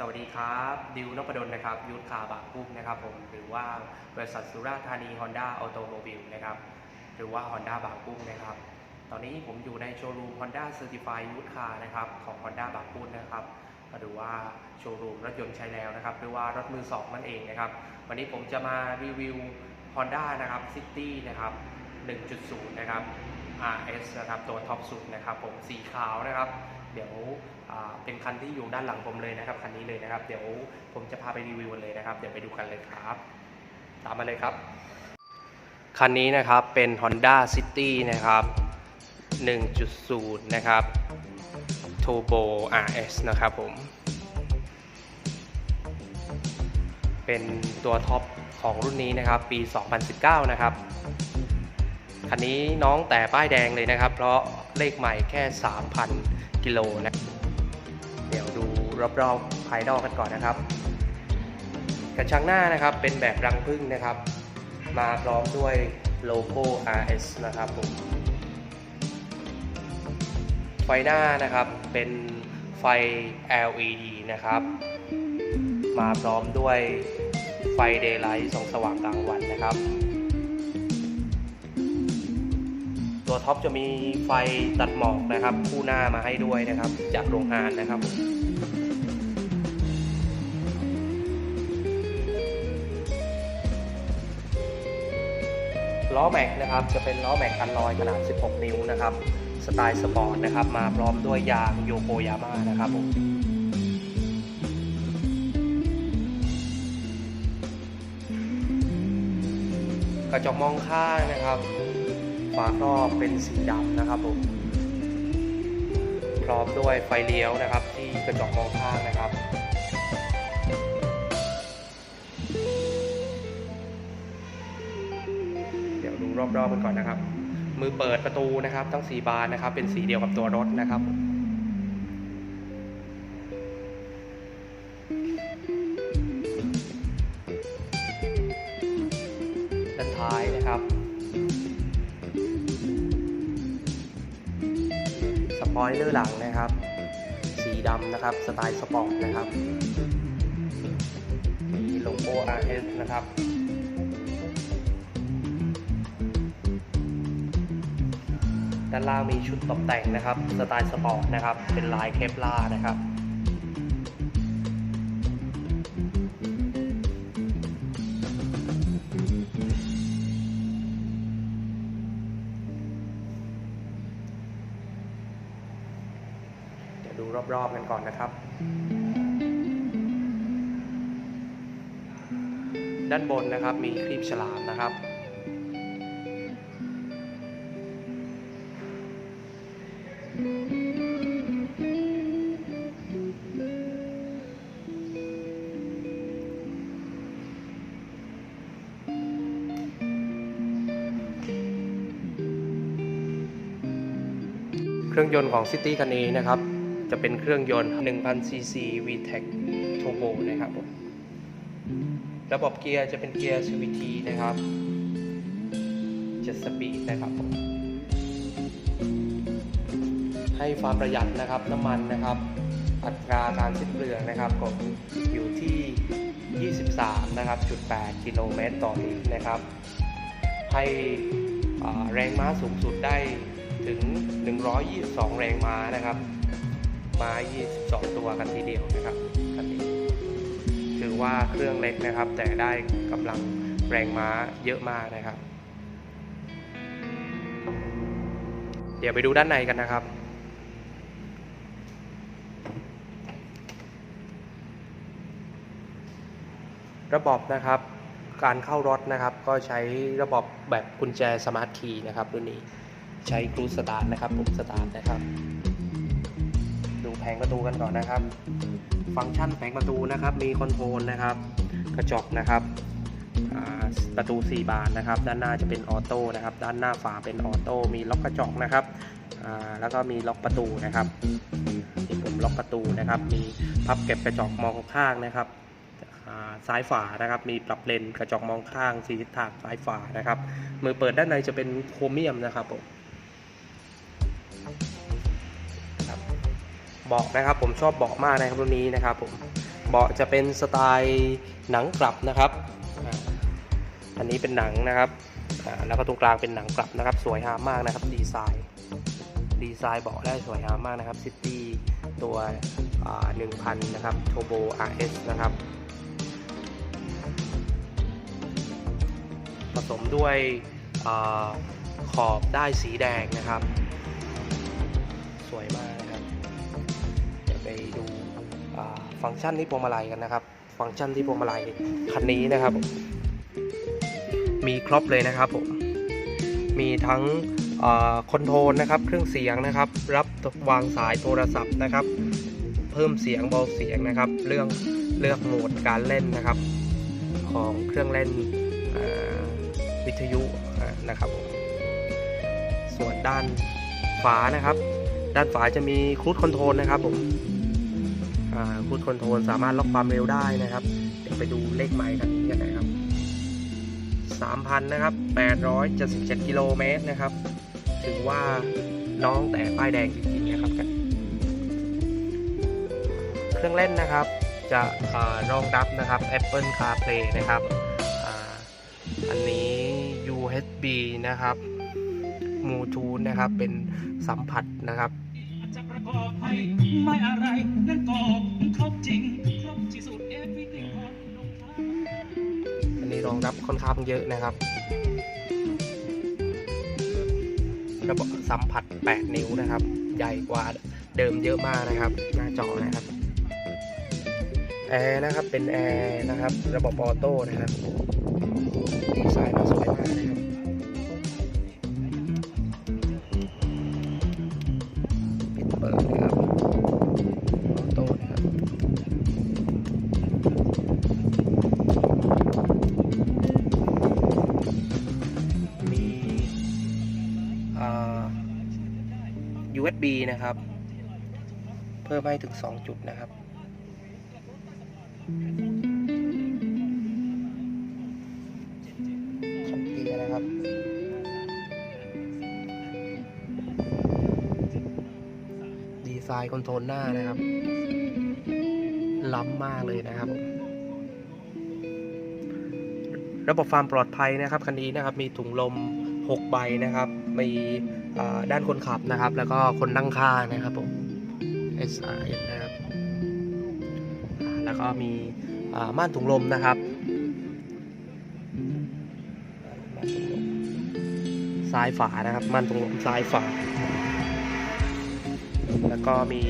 สวัสดีครับดิวนพดลนะครับยุทธคาบางกุ้งนะครับผมหรือว่าบริษัทสุราธานีฮอนด้าออโตโมบิลนะครับหรือว่า Honda บางกุ้งนะครับ ตอนนี้ผมอยู่ในโชว์รูม Honda Certified ยุทธคานะครับของ Honda บางกุ้งนะครับหรือว่าโชว์รูมรถยนต์ใช้แล้วนะครับหรือว่ารถมือสองนั่นเองนะครับ วันนี้ผมจะมารีวิว Honda นะครับ City นะครับ 1.0 นะครับ RS นะครับตัวท็อปสุดนะครับผมสีขาวนะครับ เดี๋ยวเป็นคันที่อยู่ด้านหลังผมเลยนะครับคันนี้เลยนะครับ เดี๋ยวผมจะพาไปรีวิวเลยนะครับ เดี๋ยวไปดูกันเลยครับ ตามมาเลยครับ คันนี้นะครับเป็น Honda City นะครับ 1.0 นะครับ Turbo RS นะครับผม เป็นตัวท็อปของรุ่นนี้นะครับ ปี 2019 นะครับคันนี้น้องแต่ป้ายแดงเลยนะครับ เพราะเลขใหม่แค่ 3,000 กิโลนะ เดี๋ยวดูรอบๆภายนอกกันก่อนนะครับ กระชังหน้านะครับเป็นแบบรังผึ้งนะครับ มาพร้อมด้วยโลโก้ RS นะครับผมไฟหน้านะครับเป็นไฟ LED นะครับ มาพร้อมด้วยไฟ Daylight ส่องสว่างกลางวันนะครับ ตัวท็อปจะมีไฟตัดหมอกนะครับ คู่หน้ามาให้ด้วยนะครับ จากโรงงานนะครับล้อแม็กนะครับจะเป็นล้อแม็กกันลอยขนาด 16 นิ้วนะครับ สไตล์สปอร์ตนะครับ มาพร้อมด้วยยางโยโกยาม่านะครับผมกระจกมองข้างนะครับ ฝาครอบเป็นสีดำนะครับผมพร้อมด้วยไฟเลี้ยวนะครับ ที่กระจกมองข้างนะครับเดี๋ยวดูรอบๆกันก่อนนะครับ มือเปิดประตูนะครับทั้งสีบานนะครับ เป็นสีเดียวกับตัวรถนะครับด้านท้ายนะครับ ปอยเลอร์หลังนะครับ สีดำนะครับ สไตล์สปอร์ตนะครับ มีโลโก้ RS นะครับ ด้านล่างมีชุดตกแต่งนะครับ สไตล์สปอร์ตนะครับ เป็นลายเคปลานะครับ ดูรอบๆกันก่อนนะครับ ด้านบนนะครับมีครีบฉลามนะครับ เครื่องยนต์ของ City คันนี้นะครับ จะเป็นเครื่องยนต์ 1000 cc VTEC Turbo นะครับผมระบบเกียร์จะเป็นเกียร์ CVT นะครับ7สปีดนะครับผมให้ความประหยัดนะครับน้ำมันนะครับ อัตราการสิ้นเปลืองนะครับก็อยู่ที่ 23 นะครับจุด8กิโลเมตรต่อลิตรนะครับ ให้แรงม้าสูงสุดได้ถึง 122 แรงม้านะครับ ม้า22 ตัวกันทีเดียวนะครับคันนี้ถือว่าเครื่องเล็กนะครับ แต่ได้กำลังแรงม้าเยอะมากนะครับ เดี๋ยวไปดูด้านในกันนะครับระบบนะครับ การเข้ารถนะครับ ก็ใช้ระบบแบบกุญแจสมาร์ทคีย์นะครับรุ่นนี้ใช้ครูสตาร์ทนะครับปุ่มสตาร์ทนะครับ ดูแผงประตูกันก่อนนะครับ ฟังก์ชันแผงประตูนะครับ มีคอนโทรลนะครับ กระจกนะครับประตู 4 บานนะครับ ด้านหน้าจะเป็นออโต้นะครับ ด้านหน้าฝาเป็นออโต้ มีล็อกกระจกนะครับ แล้วก็มีล็อกประตูนะครับมีปุ่มล็อกประตูนะครับ มีพับเก็บกระจกมองข้างนะครับอ่าซ้ายฝานะครับ มีปรับเลนกระจกมองข้างสีทิศทางซ้ายฝานะครับ มือเปิดด้านในจะเป็นโครเมียมนะครับผม เบาะนะครับ ผมชอบเบาะมากนะครับรุ่นนี้นะครับผมเบาะจะเป็นสไตล์หนังกลับนะครับ อันนี้เป็นหนังนะครับแล้วก็ตรงกลางเป็นหนังกลับนะครับ สวยงามมากนะครับ ดีไซน์ดีไซน์เบาะได้สวยงามมากนะครับซิตี้ตัว1,000 นะครับ Turbo RS นะครับ ผสมด้วยอขอบได้สีแดงนะครับ สวยมาก ฟังก์ชันที่พวงมาลัยกันนะครับ ฟังก์ชันที่พวงมาลัยคันนี้นะครับ มีครบเลยนะครับผมมีทั้งคอนโทรลนะครับ เครื่องเสียงนะครับ รับวางสายโทรศัพท์นะครับ เพิ่มเสียงเบาเสียงนะครับ เรื่องเลือกโหมดการเล่นนะครับ ของเครื่องเล่นวิทยุนะครับผมส่วนด้านฝานะครับ ด้านฝาจะมีครูดคอนโทรลนะครับผม คูดคอนโทรลสามารถล็อกความเร็วได้นะครับ เดี๋ยวไปดูเลขไมล์กันนี้กันนะครับ 3,000 นะครับ 877 กิโลเมตรนะครับ ถือว่าน้องแต่ป้ายแดงจริงๆนะครับกัน เครื่องเล่นนะครับจะรองรับนะครับ Apple CarPlay นะครับอ,อันนี้ USB นะครับ Bluetooth นะครับ เป็นสัมผัสนะครับ จะประกอบให้ไม่อะไรนั่นก็ครบจริงครบที่สุด everything ของลงท้ายอันนี้รองรับค่อนข้างเยอะนะครับ ระบบสัมผัส 8 นิ้วนะครับ ใหญ่กว่าเดิมเยอะมากนะครับ หน้าจอนะครับแอร์นะครับเป็นแอร์นะครับ ระบบออโต้นะครับดีไซน์มาสวยมากนะครับ B นะครับ เพิ่มให้ถึง 2 จุดนะครับคันเกียร์นะครับ ดีไซน์คอนโทรลหน้านะครับ ล้ำมากเลยนะครับผมระบบความปลอดภัยนะครับคันนี้นะครับมีถุงลม 6 ใบนะครับ มี ด้านคนขับนะครับ แล้วก็คนนั่งข้างนะครับผม SR นะครับ แล้วก็มีม่านถุงลมนะครับม่านถุงลมซ้ายฝานะครับ ม่านถุงลมซ้ายฝา แล้วก็มี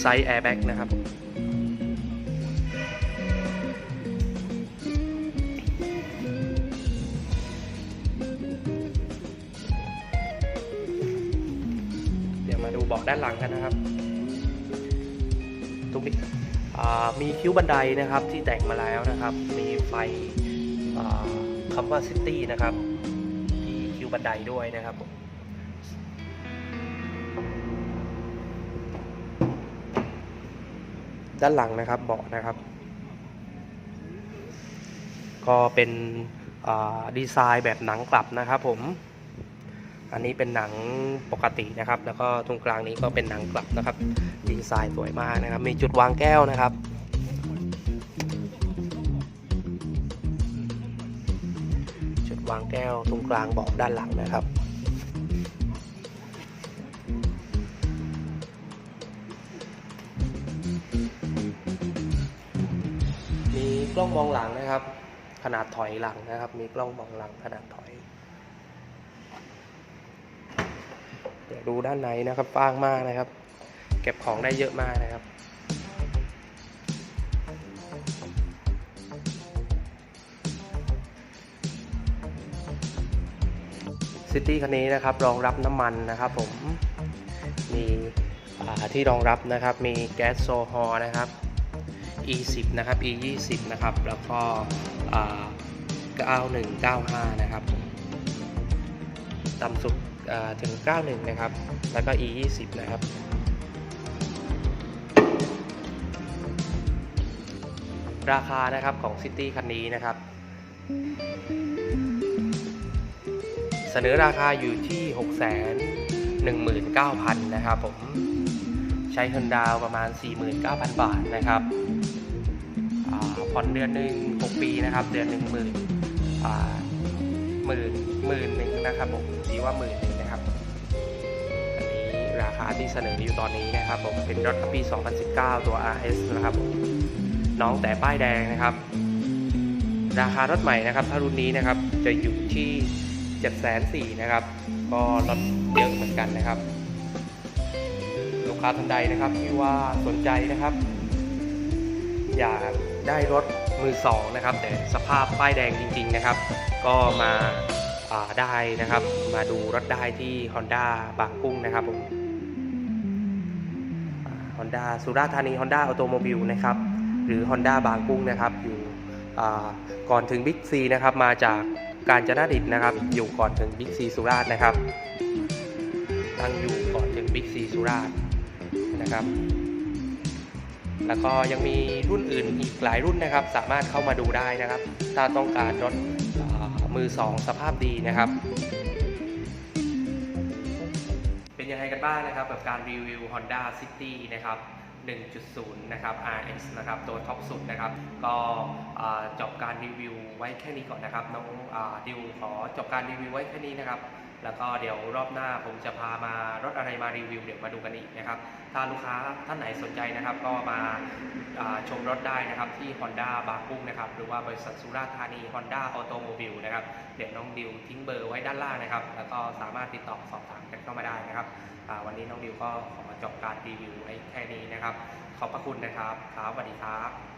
ไซส์แอร์แบ็กนะครับ ดูเบาะด้านหลังกันนะครับ ตรงนี้อ่ามีคิ้วบันไดนะครับที่แต่งมาแล้วนะครับ มีไฟคำว่าซิตี้นะครับที่คิ้วบันไดด้วยนะครับด้านหลังนะครับเบาะนะครับ ก็เป็นดีไซน์แบบหนังกลับนะครับผม อันนี้เป็นหนังปกตินะครับ แล้วก็ตรงกลางนี้ก็เป็นหนังกลับนะครับ ดีไซน์สวยมากนะครับ มีจุดวางแก้วนะครับ จุดวางแก้วตรงกลางเบาะด้านหลังนะครับมีกล้องมองหลังนะครับ ขนาดถอยหลังนะครับ มีกล้องมองหลังขนาดถอย เดี๋ยวดูด้านในนะครับฟ้างมากนะครับ เก็บของได้เยอะมากนะครับซิตี้คันนี้นะครับรองรับน้ำมันนะครับผมมีที่รองรับนะครับมีแก๊สโซฮอลนะครับ E10 นะครับ E20 นะครับ แล้วก็อ่า9195 นะครับผมต่ำสุด ถึง 91 นะครับ แล้วก็ E20 นะครับราคานะครับของซิตี้คันนี้นะครับ เสนอราคาอยู่ที่ 6 1 9 0 0 0 นะครับผม ใช้เงินดาวประมาณ 49,000 บาทนะครับผ่อนเดือนหนึ่งหกปีนะครับ เดือนหนึ่ง หมื่นหมื่นหนึ่งนะครับผมดีว่าหมื่นหนึ่งนะครับอันนี้ราคาที่เสนออยู่ตอนนี้นะครับผมเป็นรถปี 2019 ตัว RS นะครับผมน้องแต่ป้ายแดงนะครับ ราคารถใหม่นะครับ ถ้ารุ่นนี้นะครับจะอยู่ที่7 4 0 0 0นะครับ ก็ลดเยอะเหมือนกันนะครับ ลูกค้าท่านใดนะครับที่ว่าสนใจนะครับ อยากได้รถมือสองนะครับ แต่สภาพป้ายแดงจริง ๆ นะครับ ก็มาาได้นะครับ มาดูรถได้ที่ Honda บางกุ้งนะครับผมฮอนด้าสุราษฎร์ธานี Honda ออโตโมบิลนะครับ หรือ Honda บางกุ้งนะครับ อยู่ก่อนถึงบิ๊กซีนะครับ มาจากการจนาดิตนะครับ อยู่ก่อนถึงบิ๊กซีสุราษฎร์นะครับ ตั้งอยู่ก่อนถึงบิ๊กซีสุราษฎร์นะครับ แล้วก็ยังมีรุ่นอื่นอีกหลายรุ่นนะครับ สามารถเข้ามาดูได้นะครับ ถ้าต้องการรถ มือสองสภาพดีนะครับ เป็นยังไงกันบ้างนะครับกับการรีวิว Honda City นะครับ1.0 นะครับ RS นะครับ ตัวท็อปสุดนะครับ ก็จบการรีวิวไว้แค่นี้ก่อนนะครับ น้องดิวขอจบการรีวิวไว้แค่นี้นะครับ แล้วก็เดี๋ยวรอบหน้าผมจะพามารถอะไรมารีวิวเดี๋ยวมาดูกันอีกนะครับ ถ้าลูกค้าท่านไหนสนใจนะครับ ก็มาาชมรถได้นะครับที่ Honda บางกุ้งนะครับ หรือว่าบริษัทสุราธานี Honda Automobile นะครับ เดี๋ยวน้องดิวทิ้งเบอร์ไว้ด้านล่างนะครับ แล้วก็สามารถติดต่อสอบถามกันเข้ามาได้นะครับ วันนี้น้องดิวก็ขอจบการรีวิวไว้แค่นี้นะครับ ขอบพระคุณนะครับครับสวัสดีครับ